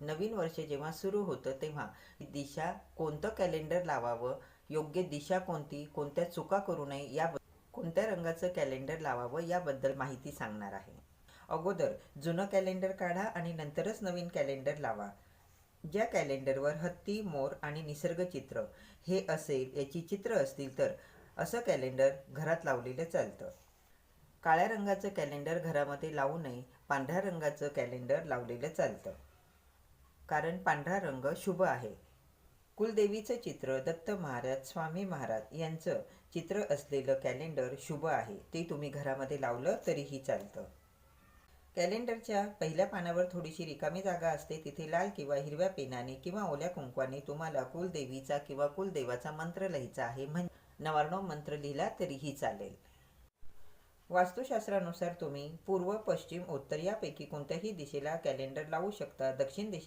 नवीन वर्ष जेव्हा सुरू होतं तेव्हा दिशा कोणतं कॅलेंडर लावावं? योग्य दिशा कोणती? कोणत्या चुका करू नये? या कोणत्या रंगाचं कॅलेंडर लावावं? याबद्दल माहिती सांगणार आहे. अगोदर जुनं कॅलेंडर काढा आणि नंतरच नवीन कॅलेंडर लावा. ज्या कॅलेंडरवर हत्ती मोर आणि निसर्ग चित्र हे असेल याची चित्र असतील तर असं कॅलेंडर घरात लावलेलं चालतं. काळ्या रंगाचं कॅलेंडर घरामध्ये लावू नये पांढऱ्या रंगाचं कॅलेंडर लावलेलं चालतं. कारण पांढरा रंग शुभ आहे. कुलदेवीचं चित्र दत्त महाराज स्वामी महाराज यांचं चित्र असलेलं कॅलेंडर शुभ आहे. ते तुम्ही घरामध्ये लावलं तरीही चालतं. कॅलेंडरच्या पहिल्या पानावर थोडीशी रिकामी जागा असते. तिथे लाल किंवा हिरव्या पेनाने किंवा ओल्या कुंकवाने तुम्हाला कुलदेवीचा किंवा कुलदेवाचा मंत्र लिहायचा आहे म्हणजे नवार्णव मंत्र लिहिला तरीही चालेल. वास्तुशास्त्रानुसार तुम्ही पूर्व पश्चिम उत्तर यापैकी कोणत्याही दिशेला कॅलेंडर लावू शकता. दक्षिण दिशे